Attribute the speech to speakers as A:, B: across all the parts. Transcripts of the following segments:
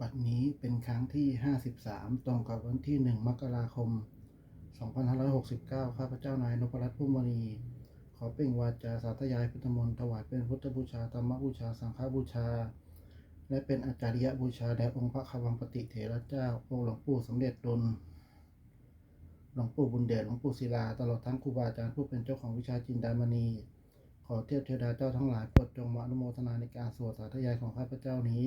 A: บัดนี้เป็นครั้งที่ 53 ตรงกับวันที่ 1 มกราคม 2569 ข้าพเจ้านายนพรัตน์พุ่มมณี ขอเป่งวาจาสาธยายพุทธมนต์ถวายเป็นพุทธบูชาธรรมบูชา สังฆบูชา และเป็นอาจาริยบูชาแด่องค์พระควังปฏิเถระเจ้า องค์หลวงปู่สมเด็จดล หลวงปู่บุญเดชหลวงปู่ศิลา ตลอดทั้งครูบาอาจารย์ผู้เป็นเจ้าของวิชาจินดามณี ขอเทพเทวดาเจ้าทั้งหลายโปรดจงมาอนุโมทนาในการสวดสาธยายของข้าพเจ้านี้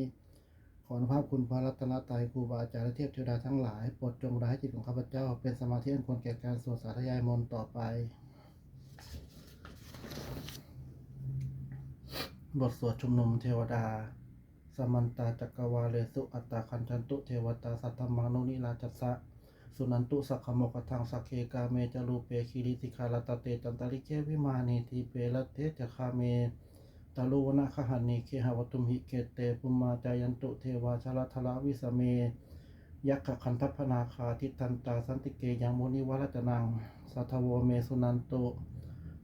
A: ขออนุภาพคุณพระรัตนตรัยครูบาอาจารย์และเทพเทวดาทั้งหลายโปรดจงร้ายจิตของข้าพเจ้า เป็นสมาธิอันควรแก่การสวดสาธยายมนต์ต่อไป บทสวดชุมนุมเทวดา สมันตาจักรวาเลสุอัตตาคันชันตุเทวตาสัตตมังนุนิลาจัสสะสุนันตุสักขโมกทังสักเคกาเมจารูเปคิริติคาลตเตจันตริเควิมานีทีเปรตเทจะคาเม ตาลุวนะคหันนีเคหวตุมหิเกเตปุมาจายันตุเทวาชลทละวิสเม ยักขคันทัพพนาคาทิตันตาสันติเกยังมุนิวรจนังสัทโวเมสุนันตุ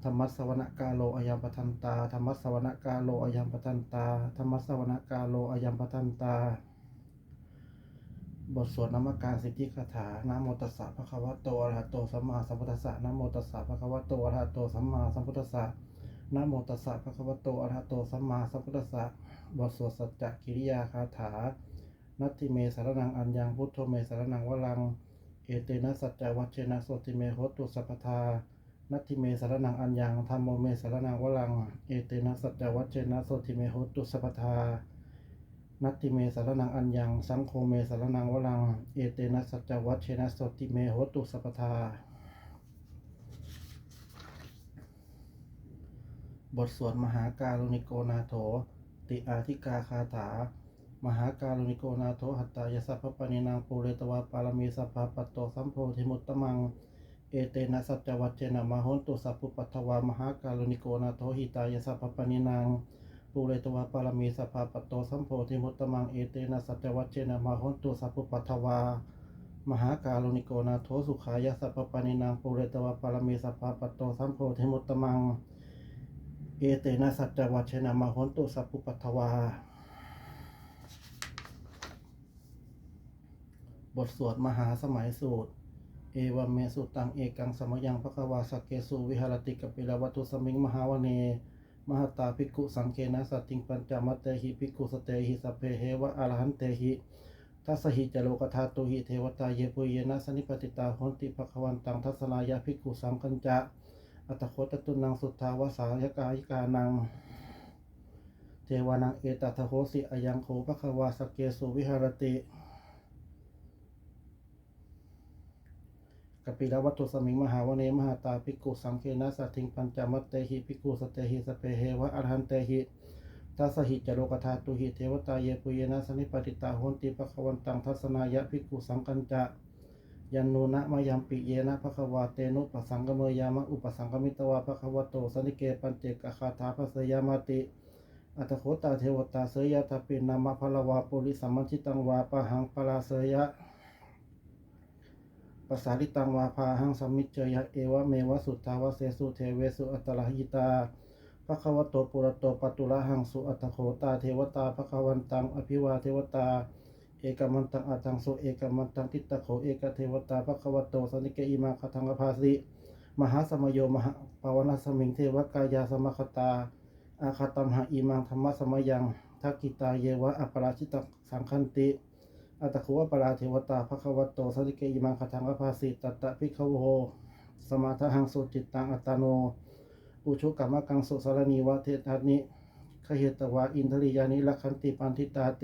A: ธรรมสวนกาโลอายัมปทันตาธรรมสวนกาโลอายัมปทันตาธรรมสวนกาโลอายัมปทันตา บทสวดนามการสิทธิคาถานะโมตัสสะภะคะวะโตอะระหะโตสัมมาสัมพุทธัสสะนะโมตัสสะภะคะวะโตอะระหะโตสัมมาสัมพุทธัสสะ นะโมตัสสะภะคะวะโตอะระหะโตสัมมาสัมพุทธัสสะบทสวดสัจจกิริยาคาถา นัตติเมสารนังอัญญังพุทโธเมสารนังวลัง เอเตนะสัจจวัชเชนะโสติเมโหตุสัพพทา นัตติเมสารนังอัญญังธรรมโมเมสารนังวลัง เอเตนะสัจจวัชเชนะโสติเมโหตุสัพพทา นัตติเมสารนังอัญญัง สังโฆเมสารนังวลัง เอเตนะสัจจวัชเชนะโสติเมโหตุสัพพทา บทสวดมหาการุณิโกนาโถ ติอาธิกาคาถา มหาการุณิโกนาโถหัตตายสัพพปณินางปูเรตวาปารมีสัพพปัตโตสัมโพธิมุตตมัง เอเตนะสัจวัชเชนะมหนตุสัพพุปัทวามหาการุณิโกนาโถหิตายสัพพปณินางปูเรตวาปารมีสัพพปัตโตสัมโพธิมุตตมังเอเตนะสัจวัชเชนะมหนตุสัพพุปัทวามหาการุณิโกนาโถสุขายสัพพปณินางปูเรตวาปารมีสัพพปัตโตสัมโพธิมุตตมัง เอเตนะสัจจวัชนะมหนตุสัพพุปัทวา บทสวดมหาสมัยสูตร เอวเมสุตังเอกังสมยังพระควาสกเกสุวิหารติกปิลวัตุสมิงมหาวเน มหตาภิกขุสังเคนะสตติงปัญจมัตเตหิภิกขุสเตหิสเพเหวะอรหันเตหิทัสหิจโลกธาตุหิเทวตาเยปุเยนะสนิปติตาหนติภควันตังทัศนายาภิกขุสังคัญจะ อัตโคตตุนังสุทธาวสายกายิกานัง เทวานังเอตัทโหสิอายังโขภควาสเกสุวิหารติกปิลวัตถุสมิงมหาวเนมหาตาภิกขุสังเคนะสัตถิงปัญจมัตเตหิภิกขุสเตหิสเปเหวะอรหันเตหิทัสหิจโลกธาตุหิเทวตาเยปุเยนะสนิปติตาโหนติภควันตังทัศนายะภิกขุสังกัญจะ ยันโนนะมายัมปิเยนะภควาเตนุปสังกเมยามะอุปสังกมิตวาภควโตสนิเกปัญเจกคาถาภสยามติ อัตโคตาเทวตาเสยยทปินามะพลวาปุริสัมมัญชิตังวาปะหังปลาเสยะปสาริตังวาพาหังสมมิจเจยะเอวะเมวะสุทธาวะเสสุเทเวสุอัตลหิตาภะคะวะโตปุระโตปตุระหังสุอัตโคตาเทวตาภะคะวันตังอภิวาเทวตา เอกมันตังอัตตังโสเอกมันตังทิตตะโขเอกเทวตาภะควโตสนิเกอิมาคทังอภาสิมหาสมโยมหาปวนาสมิงเทวกายาสมคตาอาคาตัมหะอิมังธรรมะสมยังทักกิตาเยวะอัปราชิตสังคันติอัตตะคุวปราเทวตาภควตโตสติเกยิมังคทังอภาสิตตะพิขโวสมาทหังสุจิตตังอัตโน อุชุกรรมกังสุสารณีวะเทธานิขเหตวาอินทริยานิลักขันติปันทิตาเต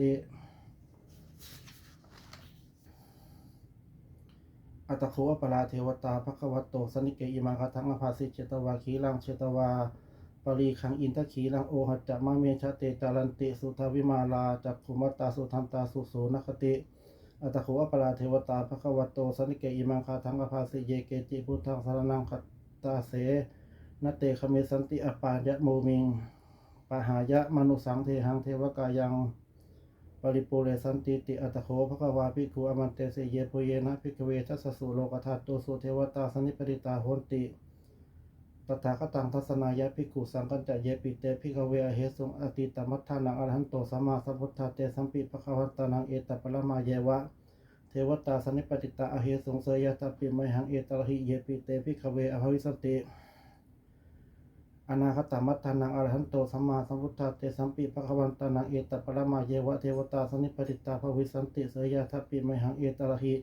A: อัตตะคุวปราเทวตาภควตโตสนิเกยิมังคทังอภาสิเจตวาขีลังเชตวาปรีขังอินทขีลังโอหัจจะมะเมชะเตจารันติสุทาวิมาลาจักขุมัตตาสุทันตาสุโสนคติอัตโขอปราเทวตาภควตโตสนิเกอิมังคทังอภาสิเยเกจิพุทธังสารนังคัตตาเสนเตคเมสันติอปายะโมมิงปหายะมนุสังเทหังเทวกายัง ริปุเรสันติติอัตโขภควาภิกขุอมันเตเสเยปุเยนะภิกเวทัสสุโลกธาตุสุเทวตาสนิปริตาโหนติตถาคตังทัศนายะภิกขุสังกัจจะเยปิเตภิกเวอเหสุงอติตมัฏฐานังอรหันโตสัมมาสัมพุทธาเตสัมปิภควัตานังเอตปะละมาเยวะ เทวตาสนิปติตาอเหสุงเสยยะตปิมหังเอตระหิเยปิเตภิกเวอภวิสติ อนาคตมัตถานังอรหันโตสัมมาสัมพุทธาเตสัมปิภคะวันตานังเอตปะละมาเยวะเทวตาสนิปติตาภวิสันติเสยยะทัปิมหังเอตระหิ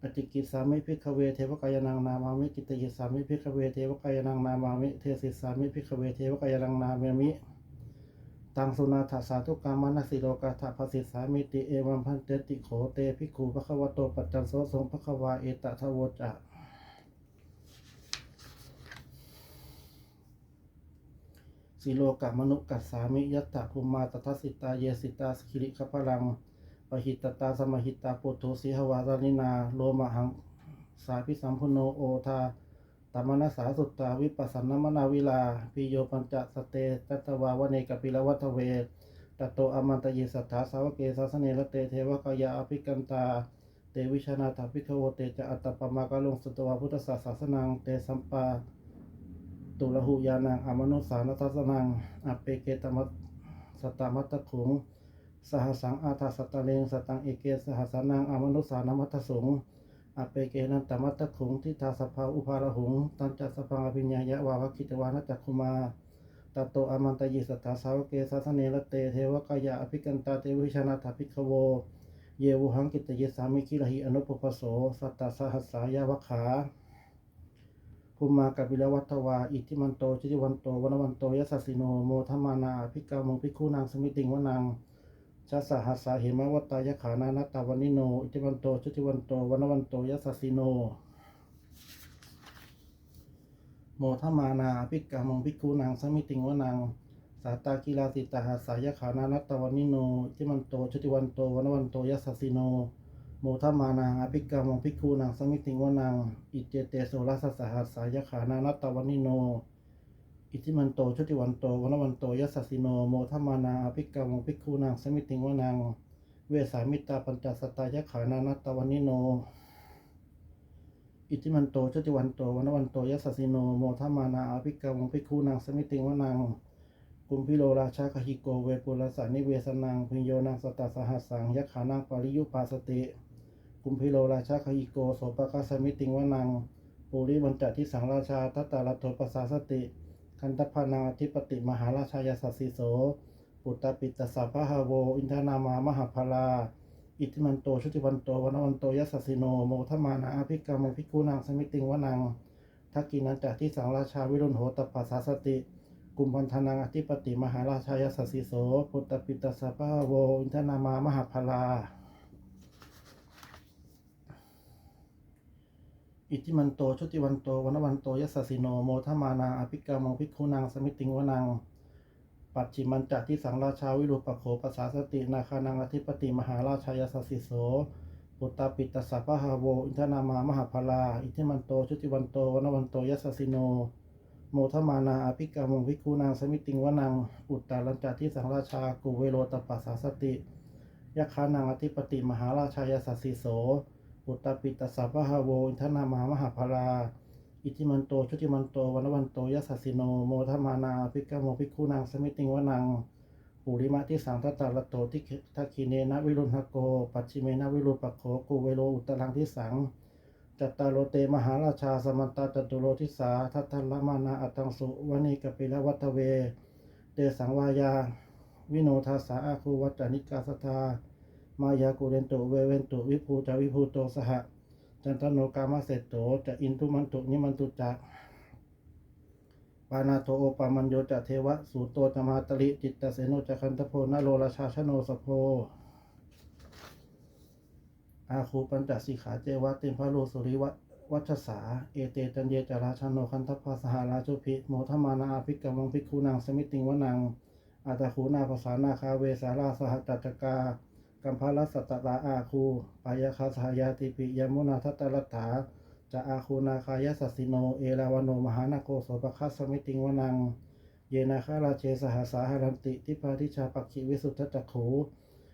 A: ปฏิกิสามิพิกเวเทวกายนังนามามิกิตยิสามิพิกเวเทวกายนังนามามิเทศิสามิพิกเวเทวกายนังนาเมมิตังสุนาถาสาธุกามานัสสิโลกาถาภสิสามิติเอวัมพันเตติโขเตภิกขุภควโตปัจจันโสสงภควาเอตทะโวจะ สิโลกามนุกัสสามิยัตถะภูมาตทัสสิตาเยสิตาสกิริขพลังปหิตตาสมหิตาปุโตสิหวารานินาโลมหังสาพิสัมพุโนโอทาตมนัสสาสุตตาวิปัสสนมนาวิลาปิโยปัญจสเตตัตวาวเนกปิลวัตเวตโตอมันตยิสัทธาสาวเกสาสเนรเตเทวกายาอภิกันตา เตวิชนาถาภิกขโวเตจะอัตตปมากาลงสุตวาพุทธศาสสนังเตสัมปา ตุลหุยานังอมนุสานทัสนังอเปเกตมัตสตามัตตขุงสหสังอาทาสตะเลงสตังเอเกสหสานังอมนุสานมัตถสงอเปเกนันตมัตตขุงทิทาสภาอุภาระหุงตันจัสสพังอภิญญายะวาวคิตวานัจจคุมาตตโตอมันตยิสัทธาสาวเกสาสเนรเตเทวกายาอภิกันตาเตวิชนาถาภิกขโว เยวุหังกิตเยสามิคิลหิอนุปปโสสัตตาสหัสสายาวขา ภูมากัปิลวัตวา อิทิมันโต ชิติวันโตวันวันโตยัสสสิโน โมทมานาภิกามงภิกขุนางสมิติงวนังชัสหัสสาเหมวัตตายขานานัตตาวันิโน อิทิวันโต ชิติวันโตวันวันโตยัสสสิโน โมทมานาภิกามงภิกขุนางสมิติงวนังสาตากีฬาสิตาหาสายขานานัตตวันิโนจิทิมันโตชุติวันโตวันวันโตยัสสสิโน โมทมานางอภิกรรมงภิกขุนางสมิติงวนัง อิเจเตโสรัสสหัสสายขานานัตตวันิโน อิทิมันโตชุติวันโตวันวันโตยัสสสิโน โมทมานาอภิกรรมงภิกขุนางสมิติงวนัง เวสามิตาปัญจสตายขานานัตตวันิโน อิทิมันโตชุติวันโตวันวันโตยัสสสิโน โมทมานาอภิกรรมงภิกขุนางสมิติงวนังกุมพิโลราชาคหิโกเวปุรสานิเวสนังพิโยนังสตาสหัสสังยขานังปริยุปาสติ กุมพิโลราชาคหิโกโสปกัสสมิติงวนังปุริวันจติสังราชาทัตตาลโทปัสสาสติ คันตพานาธิปติมหาราชายาสัสสิโส ปุตตปิตสัพพะหาโว อินทนามามหาพลา อิทิมันโตชุติวันโตวันวันโตยัสสิโนโมทมานาอภิกรรมภิกุนางสมิติงวนังทักกินันจติสังราชาวิรุณโหตปัสสาสติ กุมพันธนังอธิปติมหาราชายสัสสิโสพุตตปิตสัพพะโว อินทนามามหาพลา อิทิมันโตชุติวันโตวันวันโตยัสสิโนโมทมานาอภิกรรมงภิกขุนางสมิติงวนัง ปัจฉิมันจัที่สังราชาวิรุปโขปัสสาสตินาคานังอธิปติมหาราชายสัสสิโสปุตตปิตสัพพะโวอินทนามามหาพลาอิทิมันโตชุติวันโตวันวันโตยัสสิโน โมทมานาอภิกรรมงภิกขุนางสมิติงวนัง อุตตาลัญจาที่สังราชากุเวโรตปัสสาสติยักขานังอธิปติมหาราชายสัสสิโส ปุตตปิตสัพพะโวอินทนามามหาพลาอิทิมันโตชุติมันโตวันวันโตยัสสิโนโมทมานาภิกรรมภิกขุนางสมิติงวนังปุริมะที่สังทัตตาลโตที่ทักขีเนนะวิรุณหโก ปัจฉิเมนะวิรุปโขกุเวโรอุตตรังที่สังจัตตาโลเตมหาราชาสมันตาจตุโลทิสาทัตทัลมานาอัตังสุวณีกปิลวัตเว เตสังวายา วิโนทาสาอาคูวัจจานิกาสทา มายากุเรนตุเวเวนตุวิภูจาวิภูโตสหะจันทโนกามเสตโตจะอินทุมันตุนิมันตุจักปานาโตโอปามัญโยจะเทวะสูโตจะมาตลิจิตตเสโนจะคันทโพนาโลราชาชโนสโพอาคูปัญจสิขาเจวะติมพะโลสุริวะวัชสา เอเตจันเยจาราชโนคันทพาสหาราชุพิโมทมานาอาภิกกมังภิกขุนางสมิติงวนังอาตาคูนาภาษานาคาเวสาราสหัจจกา กัมพาลสัตตลาอาคูปายาคาสหายาติปิยมุนาทัตตลัตถาจะอาคูนาคายสัสิโน เอราวโนมหานาโกโสปคัสสมิติงวนัง เยนาคาราเชสหาสาหารันติทิพาทิชาปักขิวิสุทธจักขู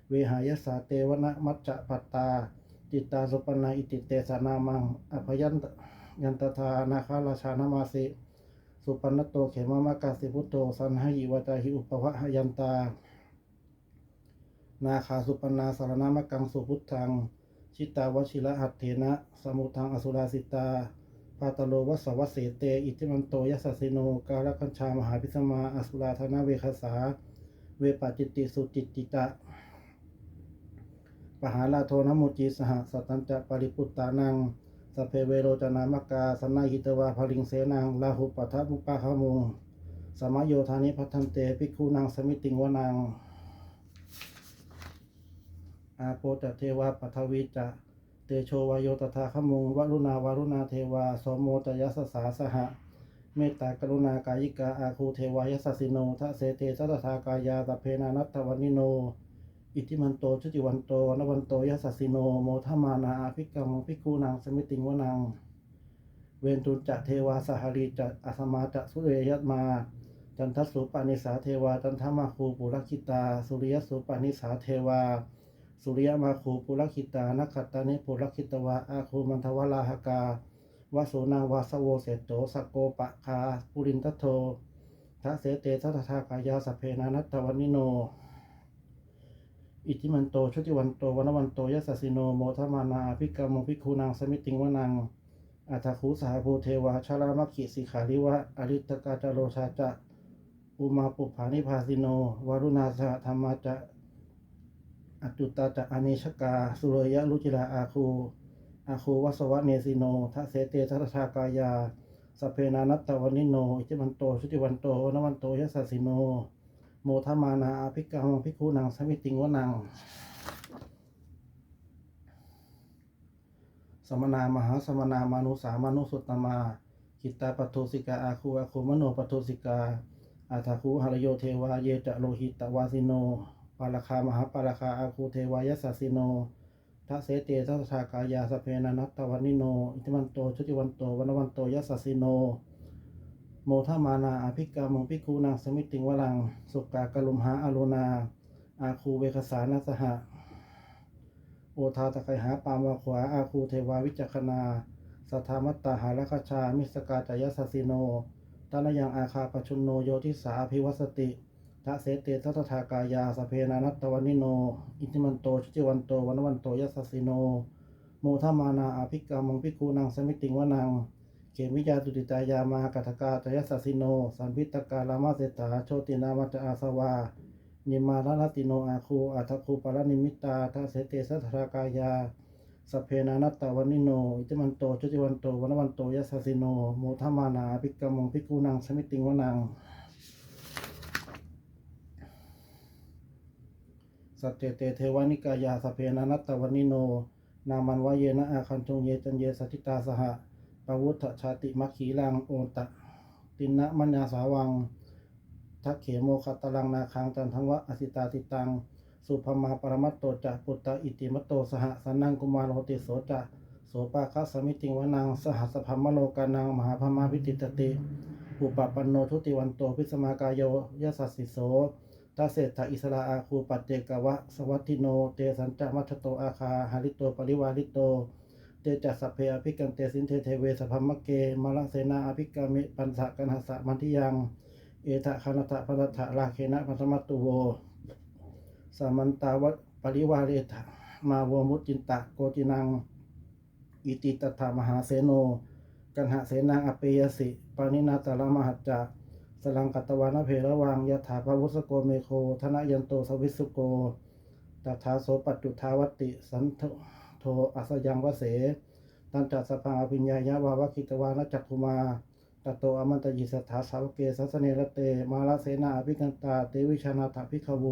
A: เวหายสาเตวนะมัจจะปัตตาจิตตาสุปนาอิติเตสนามัง อภยันตยันตทานาคาราชานามาสิสุปนนโตเขมามากาสิพุโตสันหยิวตาหิอุปวะหยันตา นาคาสุปนาสารนามกังสุพุทธัง ชิตาวชิระหัตเถนะ สมุทังอสุราสิตาปาตโลวัสวัสเสเต อิติมันโตยัสสสิโน กาลคัญชามหาพิสมาอสุราธนาเวคสา เวปาจิตติสุจิตติตะ ปหาลาโทนมุจีสหสัตตัญจะปริปุตตานังสเพเวโรจนามกาสนาหิตวาภริงเสนังลาหุปัทมุปาขมุงสมโยธานิพัทันเตภิกขุนังสมิติงวนัง อาโปจะเทวาปัทวีจะเตโชวายโยตถาขมุงวรุณาวารุณาเทวาสมโมตยัสสาสหะ เมตตากรุณากายิกาอาคูเทวายสสสิโนทะเสเตสัตถากายาตเพนานัตวันิโน อิติมันโตชุติวันโตวนวันโตยัสสิโนโมทมานาอภิกรรมภิกขุนางสมิติงวนัง เวนตุจะเทวาสหรีจะอสมาจะสุเรยัตมาจันทสุปานิสาเทวาจันทมาคูปุรคิตา สุริยสุปานิสาเทวา สุริยมาคูปุรคิตานักขัตานิปุรคิตวาอาคูมันทวลาหกาวาโสนาวาสโวเสโตสกโกปะคาปุรินทโททะเสเตสัทธากายาสเพนานัตวันนิโน อิทิมันโตชุติวันโตวันวันโตยัสสิโนโมทมานาภิกรรมภิกขุนางสมิติงวนังอัตคูสหภูเทวาชาลามัคคิสิขาริวะอริตกาจโรชาจะ อุมาปุภานิพาสิโนวารุณาสหธรรมาจะ อตุตาจะอเนชกา สุรยะลุจิลาอาคูอาคูวัสวะเนสิโนทะเสเตทัตถากายาสเพนานัตตวันิโนอิทิมันโตชุติวันโตนวันโตยัสสิโน โมทมานาอภิกรรมภิกขุนางสมิติงวนัง สมนามหาสมนามานุสามานุสุตตมากิตตาปโทสิกาอาคูอาคูมโนปโทสิกาอาทาคูหรโยเทวาเยจะโลหิตวาสิโน ปาลคามหาปาลคาอาคูเทวายสสสิโนทัเสเตทัสสากายาสเพนานัตตวันิโน อิทิมันโตชุติวันโตวันวันโตยัสสสิโน โมทามานาอภิกรรมภิกขุนางสมิติงวลัง สุกากลุมหาอารุณาอาคูเวคสานัสหะ โอทาตะไคหาปามาขวาอาคูเทวาวิจักนา สัทธามัตตาหาลคชา มิสกาจายสสสิโนตานยังอาคาปชุนโนโยทิสาภิวัสติ ทะเสเตทัตถากายาสเพนานัตตวันิโน อิติมันโตชุติวันโตวันวันโตยัสสิโนโมทมานาอภิกรรมภิกขุนางสมิติงวนังเกมิยาตุติตายามากัตกาจยสสสิโนสัมพิตกาลามาเสตาโชตินามัจอาสวานิมาลนติโนอาคูอัตคูปารนิมิตาทัเสเตสัทธากายาสเพนานัตตวันิโนอิติมันโตชุติวันโตวันวันโตยัสสิโนโมทมานาภิกรรมภิกขุนางสมิติงวนัง สัจเจเตเทวานิกายาสเพนานัตตวันิโน นามันวเยนะอาคันจงเยจันเยสัติตาสหะปวุฒชาติมัคขีลังโอตะ ตินะมัญญาสาวัง ทักเขโมคตลังนาคังจันทังวะอสิตาติตัง สุภมาปรมัตโตจะปุตตะอิติมัตโตสหสันนังกุมารโหติโสจะโสปาคัสสมิติวนังสหัสพัมมโลกานังมหาพมาพิติตติ อุปปันโนทุติวันโตพิสมากายโยยสัสสิโส ตาเศรษฐอิสราอาคูปัจเจกวะสวัตติโน เตสัญจมัชโตอาคาหาริโตปริวาริโต เตจัสสพเพอภิกันเตสินเทเทเวสพัมมะเกมาลเสนาอภิกามิปันสะกันหสะมันทิยัง เอทะคณตะพันธะราเคนะพันธมัตตุโวสามันตาวัตปริวาเรทะมาโวมุตจินตะโกจินัง อิติตถามหาเสโน กันหะเสนาอเปยสิปานินาตาลมหัจจะ สลังกัตวานะเพระวังยถาภวุสโกเมโคธนยันโตสวิสุโกตถาโสปัจจุทาวติ สันโทอัสยังวเส ตันจัสสพังอภิญญายะวาวคิตวานะจักคุมาตโตอมันตยิสถาสาวเกสัสเนรเต มาลเสนาอภิกันตาเตวิชนาถพิขโว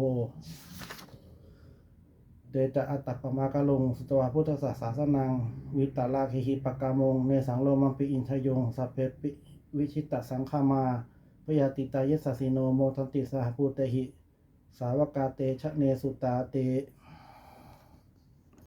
A: เดตะอัตตปมากะลงสตวาพุทธศาสสนัง วิตาลาคิหิปกามง เนสังโลมังปิอินทยงสัพเพปิวิชิตตสังขามา พยาติตายสสิโนโมทันติสหภูเตหิ สาวกาเตชะเนสุตาเต